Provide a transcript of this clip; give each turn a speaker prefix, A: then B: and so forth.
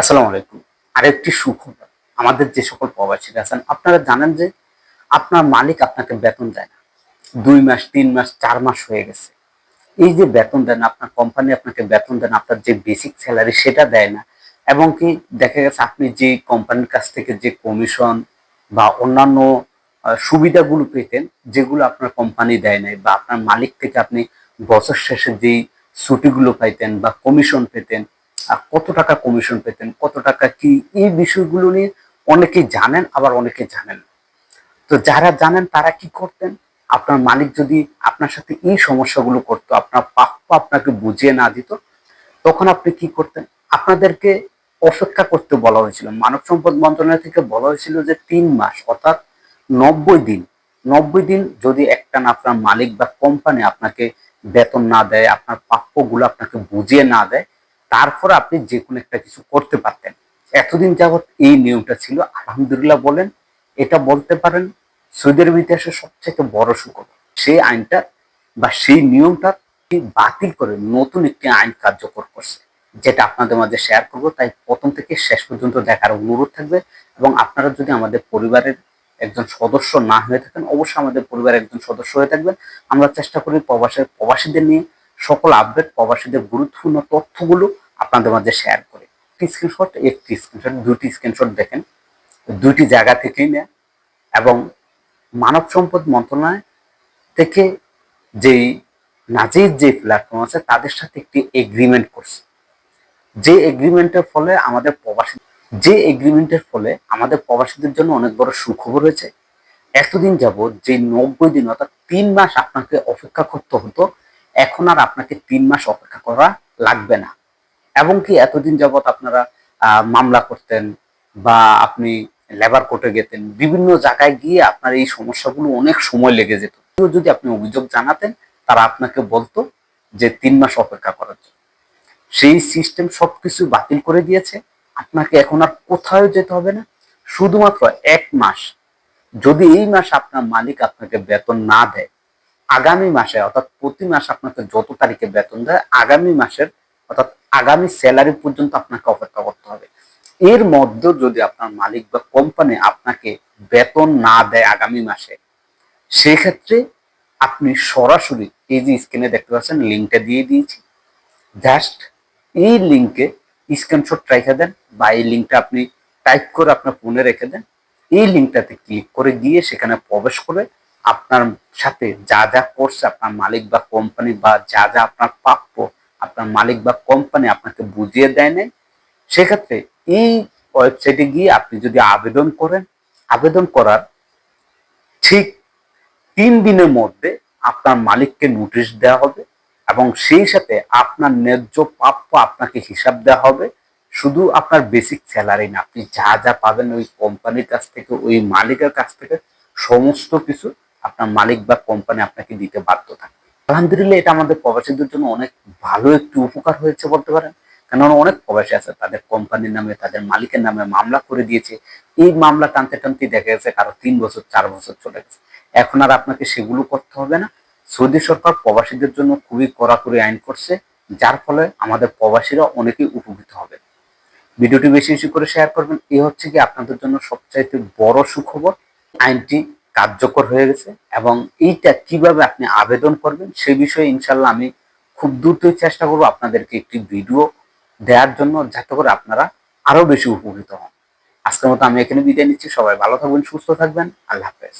A: আসসালামু আলাইকুম। আরেকটি সুখবর। আমাদের যে সকল প্রবাসীরা আছেন, আপনারা জানেন যে আপনার মালিক আপনাকে বেতন দেয় না। দুই মাস, তিন মাস, চার মাস হয়ে গেছে। এই যে বেতন দেন, আপনার কোম্পানি আপনাকে বেতন দেন, আপনার যে বেসিক স্যালারি সেটা দেয় না। এবং কি দেখা গেছে, আপনি যে কোম্পানির কাছ থেকে যে কমিশন বা অন্যান্য সুবিধাগুলো পেতেন, যেগুলো আপনার কোম্পানি দেয় নাই বা আপনার মালিক থেকে আপনি বছর শেষে যেই ছুটিগুলো পাইতেন বা কমিশন পেতেন আর কত টাকা কমিশন পেতেন, কত টাকা কি, এই বিষয়গুলো নিয়ে অনেকেই জানেন, আবার অনেকে জানেন তো যারা জানেন, তারা কি করতেন? আপনার মালিক যদি আপনার সাথে এই সমস্যাগুলো করতো, আপনার প্রাপ্য আপনাকে বুঝিয়ে না দিত, তখন আপনি কি করতেন? আপনাদেরকে অপেক্ষা করতে বলা হয়েছিল। মানব সম্পদ মন্ত্রণালয় থেকে বলা হয়েছিল যে তিন মাস, অর্থাৎ নব্বই দিন নব্বই দিন যদি একটা না আপনার মালিক বা কোম্পানি আপনাকে বেতন না দেয়, আপনার প্রাপ্যগুলো আপনাকে বুঝিয়ে না দেয় তারপর আপনি যে কোনো একটা কিছু করতে পারতেন। এতদিন যাবৎ এই নিয়মটা ছিল। আলহামদুলিল্লাহ বলেন, এটা বলতে পারেন, সৌদি আরব ইতিহাসের সবচেয়ে বড় সুখবর। সেই আইনটা বা সেই নিয়মটা বাতিল করে নতুন একটি আইন কার্যকর করছে, যেটা আপনাদের মাঝে শেয়ার করব। তাই প্রথম থেকে শেষ পর্যন্ত দেখার অনুরোধ থাকবে এবং আপনারা যদি আমাদের পরিবারের একজন সদস্য না হয়ে থাকেন, অবশ্যই আমাদের পরিবারের একজন সদস্য হয়ে থাকবেন। আমরা চেষ্টা করি প্রবাসের প্রবাসীদের নিয়ে সকল আপডেট প্রবাসীদের গুরুত্বপূর্ণ তথ্যগুলো আপনাদের মাঝে শেয়ার করি। একটি স্ক্রিনশট একটি স্ক্রিনশট দুটি স্ক্রিনশট দেখেন। দুইটি জায়গা থেকেই নেয় এবং মানব সম্পদ মন্ত্রণালয় থেকে যেই নাজির যে প্ল্যাটফর্ম আছে, তাদের সাথে একটি এগ্রিমেন্ট করছে। যে এগ্রিমেন্টের ফলে আমাদের প্রবাসী, যে এগ্রিমেন্টের ফলে আমাদের প্রবাসীদের জন্য অনেক বড় সুখবর হয়েছে। এতদিন যাবৎ যে নব্বই দিন, অর্থাৎ তিন মাস আপনাকে অপেক্ষা করতে হতো এখন আর আপনাকে তিন মাস অপেক্ষা করা লাগবে না। এবং কি এতদিন যাবৎ আপনারা মামলা করতেন বা আপনি লেবার কোর্টে গেতেন, বিভিন্ন জায়গায় গিয়ে আপনার এই সমস্যাগুলো অনেক সময় লেগে যেত। যদি আপনি অভিযোগ জানাতেন, তারা আপনাকে বলতো যে তিন মাস অপেক্ষা করার জন্য। সেই সিস্টেম সবকিছু বাতিল করে দিয়েছে। আপনাকে এখন আর কোথাও যেতে হবে না। শুধুমাত্র এক মাস। যদি এই মাস আপনার মালিক আপনাকে বেতন না দেয় আগামী মাসে, অর্থাৎ প্রতি মাস আপনাকে যত তারিখে বেতন দেয়, আগামী মাসের, অর্থাৎ আগামী স্যালারি পর্যন্ত আপনাকে অপেক্ষা করতে হবে। এর মধ্যে যদি আপনার মালিক বা কোম্পানি আপনাকে বেতন না দেয় আগামী মাসে, সেক্ষেত্রে আপনি সরাসরি এই যে স্ক্রিনে দেখতে পাচ্ছেন লিঙ্কটা দিয়ে দিয়েছি। জাস্ট এই লিঙ্কে স্ক্রিনশট রেখে দেন বা এই লিঙ্কটা আপনি টাইপ করে আপনার ফোনে রেখে দেন। এই লিঙ্কটাতে ক্লিক করে গিয়ে সেখানে প্রবেশ করে আপনার সাথে যা যা করছে, আপনার মালিক বা কোম্পানি বা যা যা আপনার প্রাপ্য, আপনার মালিক বা কোম্পানি আপনাকে বুঝিয়ে দেয় নাই, সেক্ষেত্রে এই ওয়েবসাইটে গিয়ে আপনি যদি আবেদন করেন, আবেদন করার ঠিক তিন দিনের মধ্যে আপনার মালিককে নোটিশ দেওয়া হবে এবং সেই সাথে আপনার ন্যায্য প্রাপ্য আপনাকে হিসাব দেওয়া হবে। শুধু আপনার বেসিক স্যালারি না, আপনি যা যা পাবেন ওই কোম্পানির কাছ থেকে, ওই মালিকের কাছ থেকে, সমস্ত কিছু আপনার মালিক বা কোম্পানি আপনাকে দিতে বাধ্য থাকবে আলহামদুলিল্লাহ, এটা আমাদের প্রবাসীদের জন্য অনেক ভালো একটু উপকার হয়েছে বলতে পারেন। কেননা অনেক প্রবাসী আছে, তাদের কোম্পানির নামে, তাদের মালিকের নামে মামলা করে দিয়েছে। এই মামলা টানতে টানতে দেখা গেছে কারও তিন বছর, চার বছর চলে গেছে। এখন আর আপনাকে সেগুলো করতে হবে না। সৌদি সরকার প্রবাসীদের জন্য খুবই কড়াকড়ি আইন করছে, যার ফলে আমাদের প্রবাসীরা অনেকেই উপকৃত হবে। ভিডিওটি বেশি বেশি করে শেয়ার করবেন। এই হচ্ছে কি আপনাদের জন্য সবচাইতে বড় সুখবর। আইনটি কার্যকর হয়ে গেছে এবং এইটা কীভাবে আপনি আবেদন করবেন সে বিষয়ে ইনশাল্লাহ আমি খুব দ্রুতই চেষ্টা করব আপনাদেরকে একটি ভিডিও দেওয়ার জন্য যাতে করে আপনারা আরও বেশি উপকৃত হন। আজকের মতো আমি এখানে বিদায় নিচ্ছি। সবাই ভালো থাকবেন, সুস্থ থাকবেন। আল্লাহ হাফেজ।